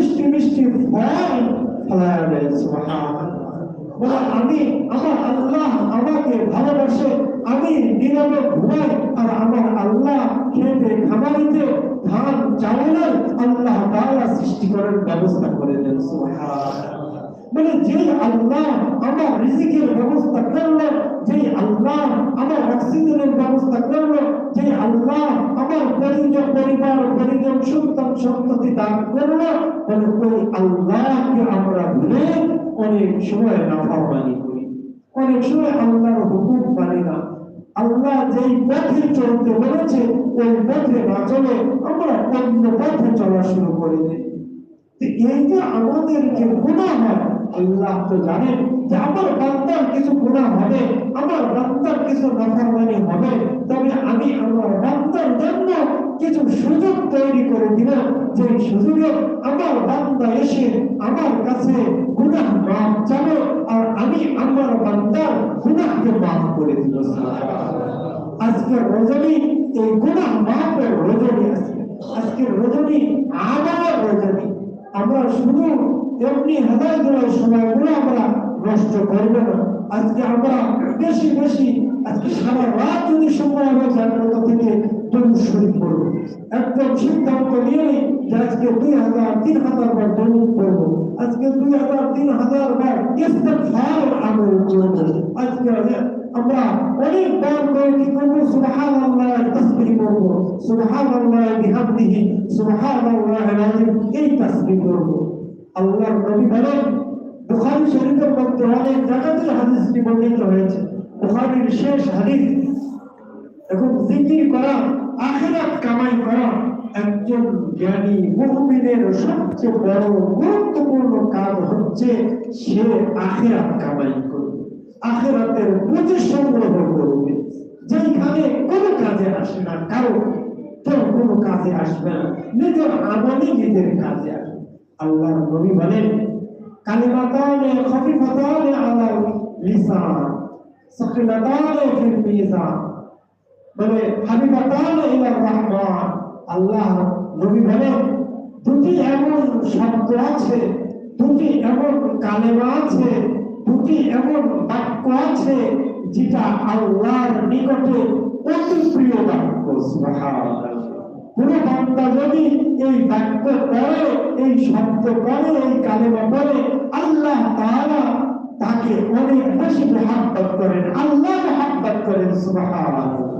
মিষ্টি মিষ্টি ফল। ফলায় আমি আমার আল্লাহ আমাকে ভালোবাসে, আমি নীরবে ঘুমাই, আর আমার আল্লাহ খেতে খামারিতে ধান চাউল আল্লাহ তাআলা সৃষ্টি করার ব্যবস্থা করে দেন মানে যে আল্লাহ আমার রিজিকের ব্যবস্থা করল যে আল্লাহ আমার অক্সিজেনের ব্যবস্থা করল যে আল্লাহ আমার পরিজন পরিবার পরিজন সন্তান সন্ততি দান করল বলে, ওই আল্লাহকে আমরা ভুলে অনেক সময় নাফরমানি করি। অনেক সময় আল্লাহর হুকুম মানি না। আল্লাহ যেই পথে চলতে বলেছে, ওই পথে না চলে আমরা অন্য পথে চলা শুরু করে দিই। এই যে আমাদেরকে গুণা হয় আল্লাহ তো জানেন যে আমার বান্দার কিছু গুণা হবে, আমার বান্দার কিছু নাফরমানি হবে। তবে আমি আমার বান্দার জন্য কিছু সুযোগ তৈরি করে দিব যে সুযোগে আমার বান্দা এসে আমার কাছে গুনাহ মাফ চাবে আর আমি আমার বান্দার গুনাহকে মাফ করে দিব আজকে রজনী এই গুনাহ মাফের রজনী আছে। আজকে রজনী আমার রজনী। আমরা শুধু এমনি হেদায় দেওয়ার সময়গুলো আমরা নষ্ট করব না। আজকে আমরা বেশি বেশি, আজকে সারা রাত যদি সময় আমরা জাগ্রত থেকে দরুদ শরীফ পড়ব। একদম সিদ্ধান্ত নিয়ে নিই যে আজকে দুই হাজার, তিন হাজার বার দরুদ পড়ব। আজকে দুই হাজার, তিন হাজার বার ইস্তেগফার আমল করব। আজকে আমরা অনেক বার করে কি করব, সুবহানাল্লাহ তাসবিহ করব সুবহানাল্লাহ বিহামদিহি, সুবহানাল্লাহ আলাজিম এই তাসবিহ করব আল্লাহর শেষ হাদিস, এখন করা আখিরাত কামাই করা একজন জ্ঞানী মুমিনের সবচেয়ে বড় গুরুত্বপূর্ণ কাজ হচ্ছে সে আখিরাত কামাই করবে আখেরাতের পুঁজি সংগ্রহ করবে। যেখানে কোনো কাজে আসে না কারও কেউ কোনো কাজে আসবে না। নিজের আমলই নিজের কাজে আসবে। আল্লাহ নবী বলেন, কালিমাতানে খফিফাতানে আলা লিসান রহমান। আল্লাহ নবী বলেন, দুটি এমন শব্দ আছে, দুটি এমন কালেমা আছে, দুটি এমন বাক্য আছে, যেটা আল্লাহর নিকটে অতি প্রিয় বাক্য। বান্দা যদি এই বাক্য পড়ে, এই শব্দ পড়ে, এই কালেমা পড়ে, আল্লাহ তাআলা তাকে অনেক বেশি মহাব্বত করেন। আল্লাহ মহাব্বত করেন, সুবহানাল্লাহ। সুবহান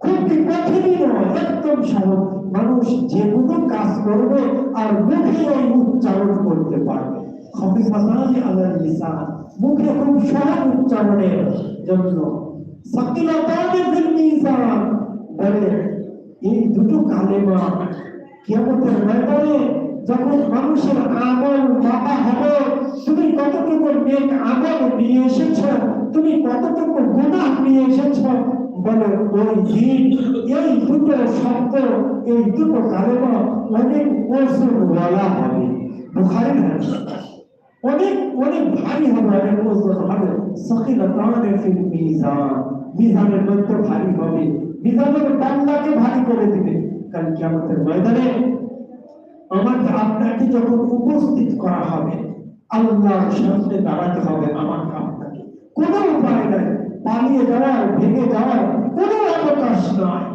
খুব কি কঠিনই নয় একদম সহজ মানুষ যে কোনো কাজ করবে আর মুখে ওই উচ্চারণ করতে পারবে। এই দুটো যখন মানুষের তুমি কতটুকু নেক নিয়ে এসেছ, তুমি কতটুকু গুনাহ নিয়ে এসেছ বলে এই দুটো শব্দ, এই দুটো কালেমা অনেক অনেক ভারী হবে, অনেক ভারী হবে। মিজানের ভারী করে দিবে। কাল কিয়ামতের ময়দানে আমাকে আপনাকে যখন উপস্থিত করা হবে, আল্লাহর সামনে দাঁড়াতে হবে আমাকে আপনাকে। কোনো উপায় নাই। পালিয়ে যাওয়ার, ভেঙে যাওয়ার কোনো অবকাশ নয়।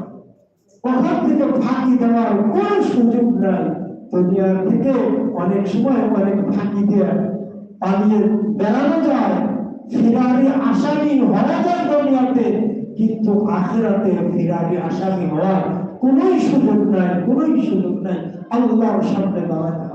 ওখান থেকে ফাঁকি দেওয়ার কোনো সুযোগ নাই। দুনিয়ার থেকে অনেক সময় অনেক ফাঁকি দিয়ে পালিয়ে বেড়ানো যায়। ফিরারি আসামি হওয়া যায় দুনিয়াতে, কিন্তু আখেরাতে ফিরারি আসামি হওয়ার কোনোই সুযোগ নাই, কোনোই সুযোগ নাই। আল্লাহর সামনে হবে।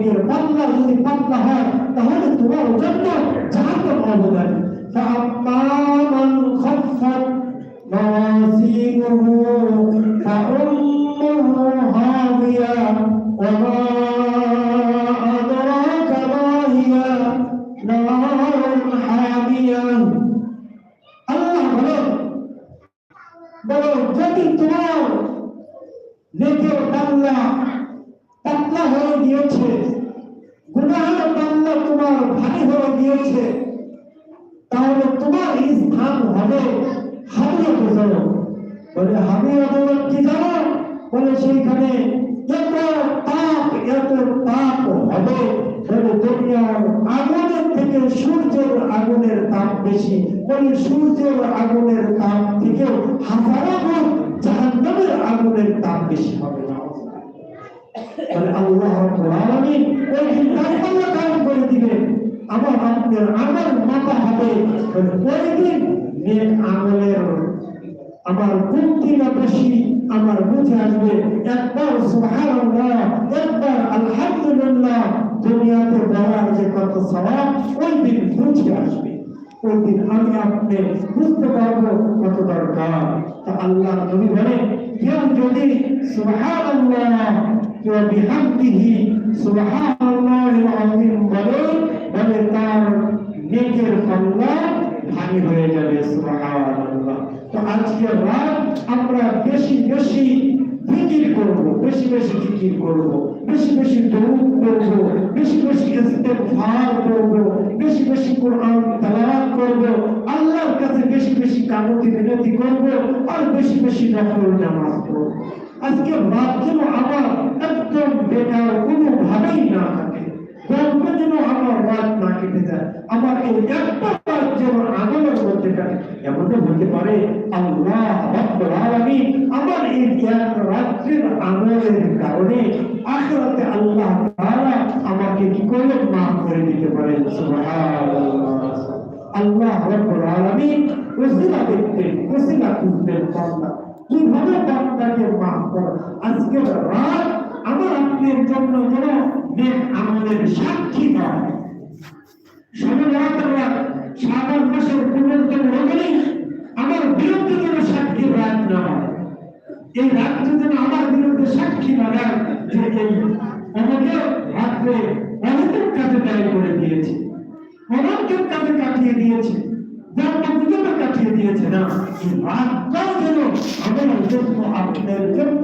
আর নেকের পাল্লা যদি পাতলা হয় তাহলে তোমার জন্য জাহান্নাম অবদান فأما من خفت موازينه فأمه هاوية وما أدراك ما هي نار حامية আল্লাহ বলেন বলো যদি তোমার নেকের পাল্লা গিয়েছে তাহলে তোমার এই স্থান হবে হাবিয়া জানো বলে হাবিয়া বলে কি জানো? বলে, সেইখানে এত তাপ এত তাপ হবে। আগুনের থেকে সূর্যের আগুনের তাপ বেশি। বলে, সূর্যের আগুনের তাপ থেকে হাজারো গুণ জাহান্নামের আগুনের তাপ বেশি হবে না। আল্লাহ ওই দিন কাফালা করে দিবেন। আমার আপনার আমল হবে ওই নেক আমলের আমার কুন্তি না বেশি আমার বুঝে আসবে। একবার সুবহানাল্লাহ, একবার আলহামদুলিল্লাহ, দুনিয়াতে বলার যে কত সওয়াব, ওই দিন বুঝে আসবে। ওই দিন আমি আপনি বুঝতে পারব কত দরকার। তা আল্লাহ নবী বলেন, কেউ যদি সুবহানাল্লাহ, কেউ বিহামদিহি সুবহানাল্লাহিল আযীম বলে বলে তার নেকের পাল্লা ভারী হয়ে যাবে তো আজকে রাত আমরা বেশি বেশি জিকির করব, বেশি বেশি জিকির করব, বেশি বেশি দরুদ করব বেশি বেশি ইস্তেগফার করব, বেশি বেশি কোরআন তেলাওয়াত করব, আল্লাহর কাছে বেশি বেশি কামতি বিনতি করব, আর বেশি বেশি নফল নামাজ করব আজকে রাত যেন আমার একদম বেকার কোনো ভাবেই না থাকে। গল্প যেন আমার রাত না কেটে যায়। আমার একটা রাত যেন আগুনের মধ্যে কাটে। এমনটা হতে পারে, আল্লাহ আলামিন আমার এই এক রাত্রির আমলের কারণে আখিরাতে আল্লাহ তাআলা আমাকে কি করে মাফ করে দিতে পারে? আল্লাহ রব্বুল আলামিন ওসিলা দেখতেন ওসিলা খুঁজতেন বান্দা। কীভাবে বান্দাকে মাফ করে? আজকে রাত আমার আপনার জন্য যেন নেক আমলের সাক্ষী শ্রাবণ মাসের পুনর্তম রজনী আমার বিরুদ্ধে যেন সাক্ষী রাত না। এই রাত্রে যেন আমার বিরুদ্ধে সাক্ষী লাগায় যে এই আমাকে রাত্রে অনেকের কাছে দায়ী করে দিয়েছে। অনেকের কাছে কাটিয়ে দিয়েছে। কাটিয়ে দিয়েছে না। এই রাতটাও যেন আমার জন্য আপনার জন্য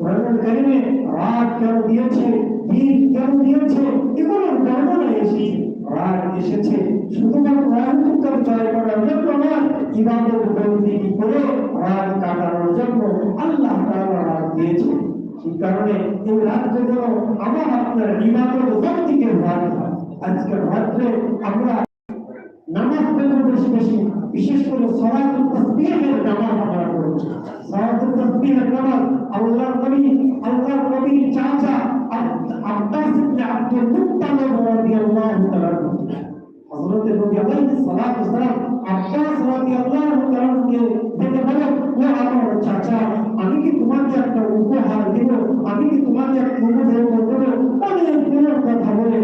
কোরআন কারিমে রাত কেন দিয়েছে? দিন কেন দিয়েছে? এগুলোর বর্ণনা এসেছে। রাত এসেছে শুধুমাত্র রাজনীতির জয় করার জন্য না ইবাদত বন্দি করে কাটানোর জন্য আল্লাহ দিয়েছে। কারণে এই যেন আমার আপনার বন্দিকে হয়। আজকে রাত্রে আমরা বেশি বেশি বিশেষ করে সলাতুল তাসবিহের নামাজ আমরা পড়ব সলাতুল তাসবিহের নামাজ আল্লাহর নবী, আল্লাহর নবীর চাচা আব্বাস ইবনে আব্দুল মুত্তালিব রাদিয়াল্লাহু তাআলা হযরত নবী আলাইহিস সালাতু ওয়াসালাম আব্বাস রাদিয়াল্লাহু তাআলা কে ডেকে বলেন ও আমার চাচা, আমি কি তোমাকে একটা উপহার দেব? আমি কি তোমাকে একটা উপহার দেব অনেক দিনের কথা বলে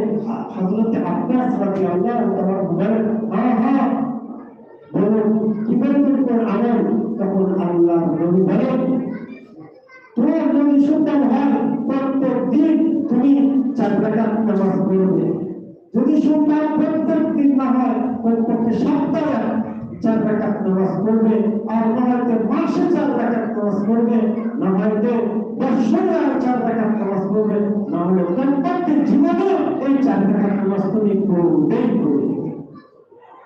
হযরত আব্বাস রাদিয়াল্লাহু তাআলা বলেন হ্যাঁ হ্যাঁ চার রাকাত নামাজ পড়বে আর না হয়তো চার রাকাত নামাজ পড়বে না হয়তো চার রাকাত নামাজ পড়বে না হলে প্রত্যেকটি জীবনে এই চার রাকাত নামাজ তুমি পড়বে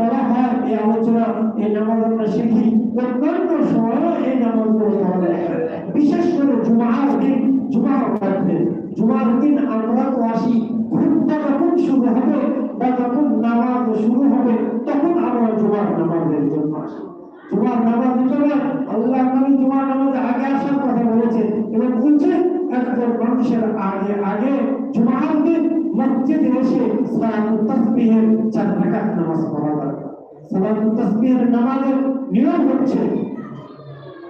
বলা হয় বিশেষ করে জুমার দিন, জুমার মধ্যে। জুমার দিন আমরা তো আসি ঘুমটা যখন শুরু হবে, বা যখন নামাজ শুরু হবে, তখন আমরা জুমার নামাজের জন্য আসি। জুমার নামাজের জন্য আল্লাহ নবী জুমার নামাজে আগে আসার কথা বলেছে এবং বলছে একজন মানুষের আগে আগে জুমার দিন মসজিদে এসে সালাতুত তাসবিহের চার রাকাত নামাজ পড়া দরকার সালাতুত তাসবিহের নামাজের নিয়ম হচ্ছে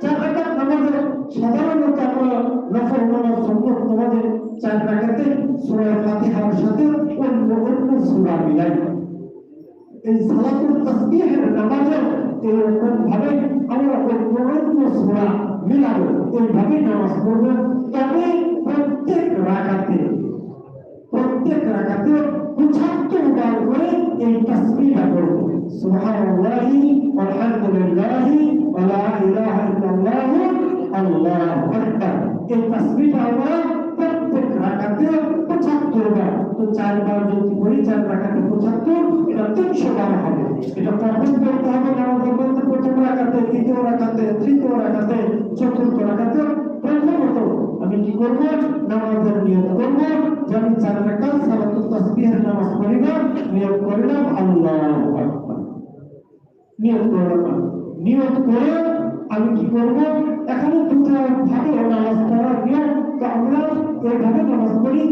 চার রাকাত নামাজে সাধারণত আমরা নফল নামাজ সুন্নত নামাজে চার রাকাতে সূরা ফাতিহার সাথে অন্য অন্য সূরা মিলাই এই সালাতুল তাসবিহের নামাজে এরকম ভাবে আমরা অন্য অন্য সূরা মিলাবো এইভাবে নামাজ পড়ব তবে প্রত্যেক রাকাতে প্রত্যেক রাকাতে পঁচাত্তর বার করে এই তাসবিহটা করব সুবহানাল্লাহি, আলহামদুলিল্লাহি ওয়া লা ইলাহা ইল্লাল্লাহ, আল্লাহু আকবার। এই তাসবিহটা আমরা প্রত্যেক রাকাতে পঁচাত্তর বার। তো চারবার যদি করি চার রাকাতে পঁচাত্তর, এটা তিনশো বার হবে। এটা কখন করতে হবে নামাজের মধ্যে প্রথম রাকাতে, দ্বিতীয় রাকাতে, তৃতীয় রাকাতে, চতুর্থ রাকাতে, প্রথমত আমি কি করব? নামাজের নিয়ত করব। যে আমি চার রাকাত সালাতুত তাসবিহের নামাজ পড়িব নিয়ত করলাম আল্লাহু আকবার নিয়ত করলাম নিয়ত করে আমি কি করব এখানে দুটো ভাবে নামাজ পড়ার নিয়ম তো আমরা এইভাবে নামাজ পড়ি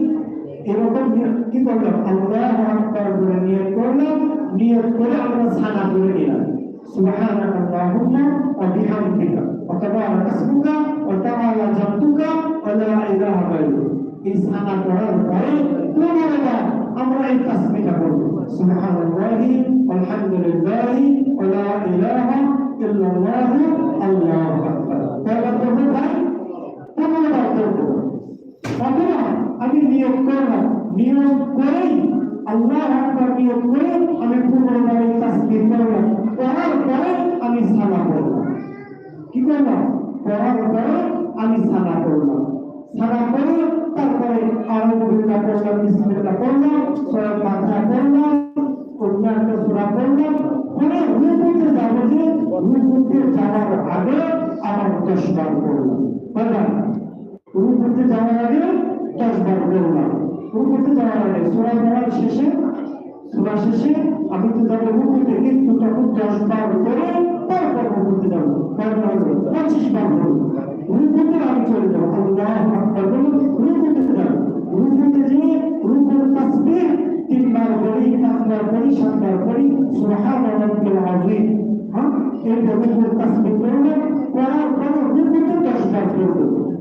এরকম নিয়ত কি করলাম আল্লাহু আকবার বলে নিয়ত করলাম নিয়ত করে আমরা সানা করে নিলাম سبحانك اللهم وبحمدك وتبارك اسمك وتعالى جدك ولا اله غيرك এই সানা পড়ার পরে পুনরায় আমরা এই তাসবিহটা করব সুবহানাল্লাহি আলহামদুলিল্লাহি ওয়া লা ইলাহা ইল্লাল্লাহ আল্লাহু আকবার কয়বার করব ভাই পুনরায় করব অথবা আমি নিয়োগ করলাম নিয়োগ করেই আল্লাহ আকবার নিয়োগ করে আমি পুনরায় এই তাসবিহ করলাম পড়ার পরে আমি সানা করলাম কি করলাম পড়ার পরে আমি সানা করলাম সানা করে তারপরে আরও বিল্লাহ পড়লাম বিসমিল্লাহ পড়লাম সূরা ফাতিহা পড়লাম পড়লাম পড়লাম পড়লাম শেষে, সূরা শেষে আমি তো যাব রুকুতে কিন্তু তখন দশ বার করে তারপর রুকুতে কয়বার পঁচিশ বার হলো روح العبد الله أكبر روح الإسلام روح التجليل روح التصبيح تكبر فريق أكبر فريق سبحان ربي العظيم ها إذا روح التصبيح فريق ولا فرق روح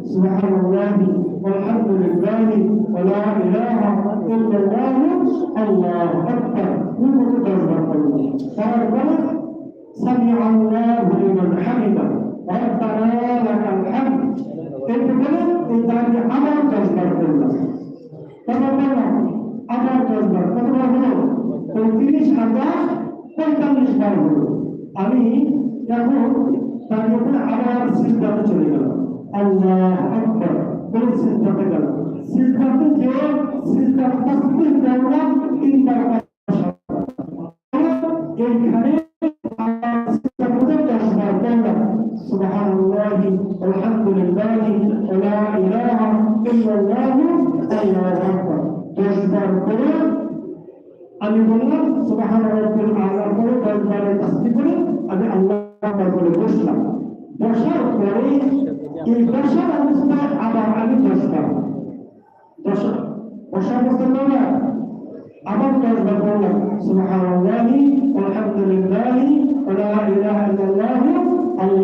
سبحان الله والحمد لله ولا إله إلا الله الله أكبر روح التشبيح فريق سمع الله لمن حمده. ربنا لك الحمد انت كده انت عندي عمل تجبر كله طبعا طبعا عمل تجبر طبعا هو পঁয়ত্রিশ হাজার পঁয়তাল্লিশ বার হলো আমি এখন তার উপরে আবার সিদ্ধান্ত চলে গেল আল্লাহ আকবর বলে সিদ্ধান্তে গেল সিদ্ধান্তে যে সিদ্ধান্ত তাসবিহ করলাম তিনবার سبحان الله والحمد لله ولا إله إلا الله الله أكبر দশবার করে আমি বললাম সুবাহান রব্বিল আলা করে দশবারে তাসবিহ করে আমি আল্লাহ আকবার বলে বসলাম বসার পরে এই বসার অবস্থায় আবার আমি দশবার দশ বসা অবস্থা করলাম আবার দশবার বললাম সুবহানাল্লাহি আলহামদুলিল্লাহি ওয়া লা ইলাহা ইল্লাল্লাহ আল্লাহু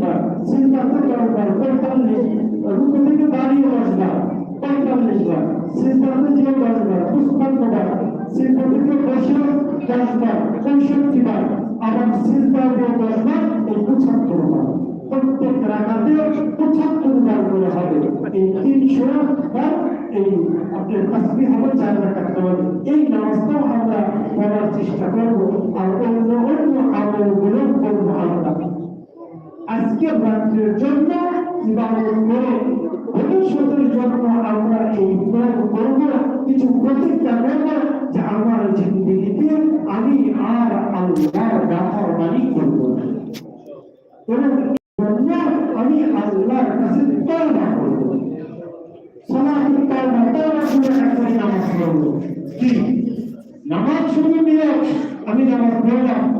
পঁয়ত্রিশ বার সিদ্ধান্ত দশ বার পঁয়তাল্লিশ রুকু থেকে দাঁড়িয়ে দশ বার পঁয়তাল্লিশ বার সিদ্ধান্ত দিয়ে দশ বার পুষ্পান্ন বার সিদ্ধান্ত থেকে বসে দশ বার পঁয়ষট্টি বার আবার সিদ্ধান্ত দিয়ে দশ বার এই পঁচাত্তর বার প্রত্যেক রাখাতে পঁচাত্তর বার করে হবে এই তিনশো বার এই আপনার তাসবি হবে চার রাখাত হবে এই নামাজটাও আমরা পড়ার চেষ্টা করব আর অন্য আজকে রাত্রের জন্য ইবাদত করে ভবিষ্যতের জন্য আমরা এই প্রয়োগ করব, কিছু প্রতিজ্ঞা করব যে আমার জিন্দিগিতে আমি আর আল্লাহর নাফরমানি করব না। এবং আমি আল্লাহর কাছে তওবা করব। নামাজ পড়ব। কি? আমি নামাজ পড়লাম।